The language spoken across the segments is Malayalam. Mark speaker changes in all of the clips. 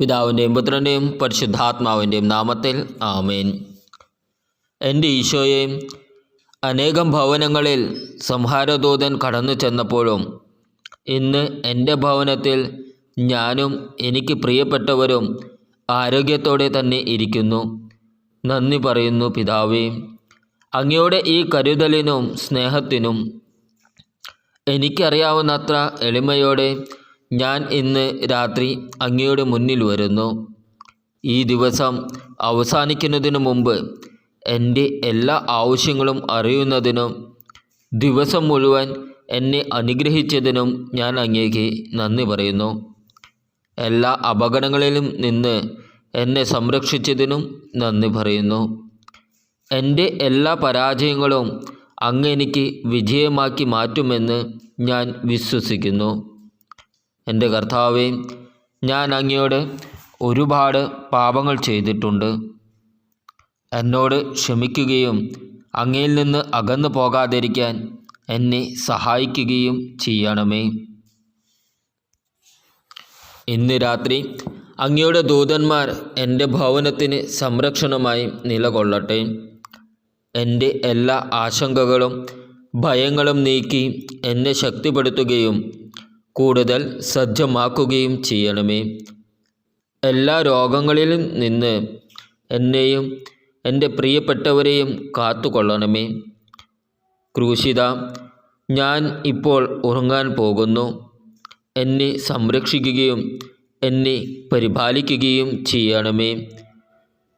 Speaker 1: പിതാവിന്റെയും പുത്രന്റെയും പരിശുദ്ധാത്മാവിന്റെയും നാമത്തിൽ ആമേൻ. എന്റെ ഈശോയെ അനേകം ഭവനങ്ങളിൽ സംഹാരദൂതൻ കടന്നു ചെന്നപ്പോഴും ഇന്ന് എന്റെ ഭവനത്തിൽ ഞാനും എനിക്ക് പ്രിയപ്പെട്ടവരും ആരോഗ്യത്തോടെ തന്നെ ഇരിക്കുന്നു. നന്ദി പറയുന്നു പിതാവേ. അങ്ങയുടെ ഈ കരുതലിനും സ്നേഹത്തിനും എനിക്കറിയാവുന്നത്ര എളിമയോടെ ഞാൻ ഇന്ന് രാത്രി അങ്ങയുടെ മുന്നിൽ വരുന്നു. ഈ ദിവസം അവസാനിക്കുന്നതിന് മുമ്പ് എന്റെ എല്ലാ ആവശ്യങ്ങളും അറിയുന്നതിനും ദിവസം മുഴുവൻ എന്നെ അനുഗ്രഹിച്ചതിനും ഞാൻ അങ്ങേക്ക് നന്ദി പറയുന്നു. എല്ലാ അപകടങ്ങളിലും നിന്ന് എന്നെ സംരക്ഷിച്ചതിനും നന്ദി പറയുന്നു. എന്റെ എല്ലാ പരാജയങ്ങളും അങ്ങ് എനിക്ക് വിജയമാക്കി മാറ്റുമെന്ന് ഞാൻ വിശ്വസിക്കുന്നു. എന്റെ കർത്താവെ ഞാൻ അങ്ങയോട് ഒരുപാട് പാപങ്ങൾ ചെയ്തിട്ടുണ്ട്. എന്നോട് ക്ഷമിക്കുകയും അങ്ങയിൽ നിന്ന് അകന്നു പോകാതിരിക്കാൻ എന്നെ സഹായിക്കുകയും ചെയ്യണമേ. ഇന്ന് രാത്രി അങ്ങയുടെ ദൂതന്മാർ എന്റെ ഭവനത്തിന് സംരക്ഷണമായി നിലകൊള്ളട്ടെ. എന്റെ എല്ലാ ആശങ്കകളും ഭയങ്ങളും നീക്കി എന്നെ ശക്തിപ്പെടുത്തുകയും കൂടുതൽ സജ്ജമാക്കുകയും ചെയ്യണമേ. എല്ലാ രോഗങ്ങളിലും നിന്ന് എന്നെയും എന്റെ പ്രിയപ്പെട്ടവരെയും കാത്തുകൊള്ളണമേ. ക്രൂശിത ഞാൻ ഇപ്പോൾ ഉറങ്ങാൻ പോകുന്നു. എന്നെ സംരക്ഷിക്കുകയും എന്നെ പരിപാലിക്കുകയും ചെയ്യണമേ.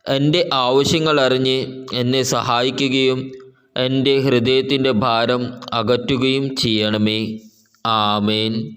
Speaker 1: എന്റെ ആവശ്യങ്ങൾ അറിഞ്ഞ് എന്നെ സഹായിക്കുകയും എന്റെ ഹൃദയത്തിന്റെ ഭാരം അകറ്റുകയും ചെയ്യണമേ. ആമേൻ.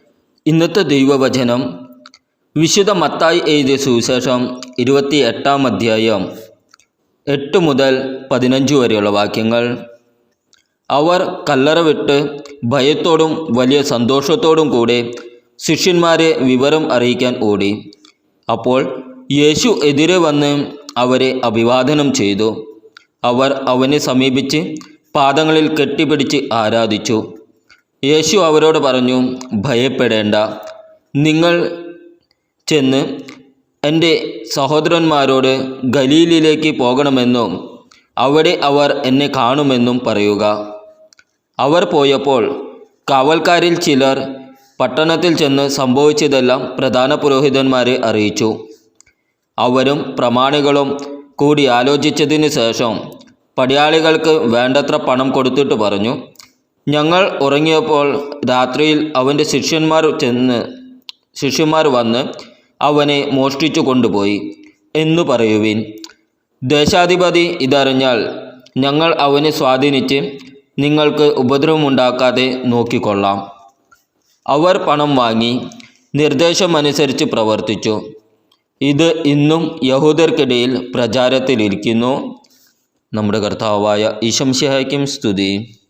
Speaker 1: ഇന്നത്തെ ദൈവവചനം വിശുദ്ധ മത്തായി എഴുതിയ സുവിശേഷം ഇരുപത്തി എട്ടാം അധ്യായം എട്ട് മുതൽ പതിനഞ്ച് വരെയുള്ള വാക്യങ്ങൾ. അവർ കല്ലറ വിട്ട് ഭയത്തോടും വലിയ സന്തോഷത്തോടും കൂടെ ശിഷ്യന്മാരെ വിവരം അറിയിക്കാൻ ഓടി. അപ്പോൾ യേശു എതിരെ വന്ന് അവരെ അഭിവാദനം ചെയ്തു. അവർ അവനെ സമീപിച്ച് പാദങ്ങളിൽ കെട്ടിപ്പിടിച്ച് ആരാധിച്ചു. യേശു അവരോട് പറഞ്ഞു ഭയപ്പെടേണ്ട. നിങ്ങൾ ചെന്ന് എന്റെ സഹോദരന്മാരോട് ഗലീലിലേക്ക് പോകണമെന്നും അവിടെ അവർ എന്നെ കാണുമെന്നും പറയുക. അവർ പോയപ്പോൾ കാവൽക്കാരിൽ ചിലർ പട്ടണത്തിൽ ചെന്ന് സംഭവിച്ചതെല്ലാം പ്രധാന പുരോഹിതന്മാരെ അറിയിച്ചു. അവരും പ്രമാണികളും കൂടി ആലോചിച്ചതിന് ശേഷം പടയാളികൾക്ക് വേണ്ടത്ര പണം കൊടുത്തിട്ട് പറഞ്ഞു ഞങ്ങൾ ഉറങ്ങിയപ്പോൾ രാത്രിയിൽ അവന്റെ ശിഷ്യന്മാർ ചെന്ന് ശിഷ്യന്മാർ വന്ന് അവനെ മോഷ്ടിച്ചു കൊണ്ടുപോയി എന്നു പറയുവിൻ. ദേശാധിപതി ഇതറിഞ്ഞാൽ ഞങ്ങൾ അവനെ സ്വാധീനിച്ച് നിങ്ങൾക്ക് ഉപദ്രവമുണ്ടാക്കാതെ നോക്കിക്കൊള്ളാം. അവർ പണം വാങ്ങി നിർദ്ദേശമനുസരിച്ച് പ്രവർത്തിച്ചു. ഇത് ഇന്നും യഹൂദർക്കിടയിൽ പ്രചാരത്തിലിരിക്കുന്നു. നമ്മുടെ കർത്താവായ ഈശംശിഹായ്ക്കും സ്തുതി.